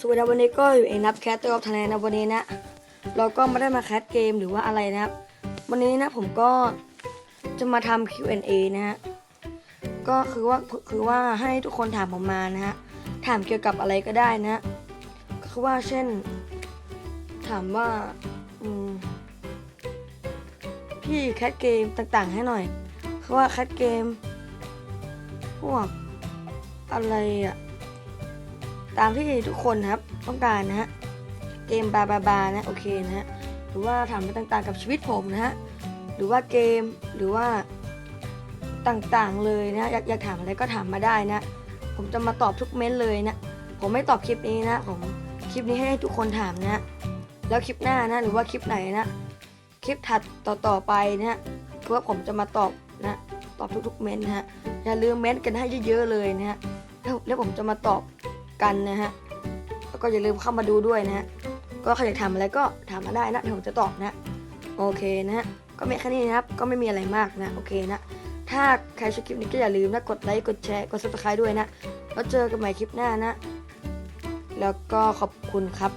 สวัสดีครับวันนี้ก็อยู่เองนับแคสตัวออฟทะเลนะวันนี้นะ เราก็ไม่ได้มาแคสเกมหรือว่าอะไรนะครับ วันนี้นะผมก็จะมาทำ Q&A นะฮะ ก็คือว่าคือว่าให้ทุกคนถามผมมานะฮะ ถามเกี่ยวกับอะไรก็ได้นะ ก็คือว่าเช่น ถามว่าอืมพี่แคสเกมต่างๆ ให้หน่อย คือว่าแคสเกมพวกอะไรอะ ตามที่ทุกคนนะครับ ต้องการนะฮะเกมบาบาบานะโอเคนะฮะหรือว่าถามไปต่างๆกับชีวิตผมนะฮะหรือว่าเกมหรือว่าต่างๆเลยนะอยากอยากถามอะไรก็ถามมาได้นะ ผมจะมาตอบทุกเม้นเลยนะ ผมไม่ตอบคลิปนี้นะผมคลิปนี้ให้ทุกคนถามนะ แล้วคลิปหน้านะ หรือว่าคลิปไหนนะ คลิปถัดต่อๆไปนะฮะคือว่าผมจะมาตอบนะ ตอบทุกๆเม้นนะฮะอย่าลืมเม้นกันให้เยอะๆเลยนะฮะแล้วแล้วผมจะมาตอบ กันนะฮะ แล้วก็อย่าลืมเข้ามาดูด้วยนะฮะ ก็ใครอยากถามอะไรก็ถามมาได้นะเดี๋ยวผมจะตอบนะ โอเคนะฮะ ก็มีแค่นี้นะครับ ก็ไม่มีอะไรมากนะ โอเคนะ ถ้าใครชอบคลิปนี้ก็อย่าลืมนะ กดไลค์ กดแชร์ กดซับสไคร b e ด้วยนะ แล้วเจอกันใหม่คลิปหน้านะ แล้วก็ขอบคุณครับ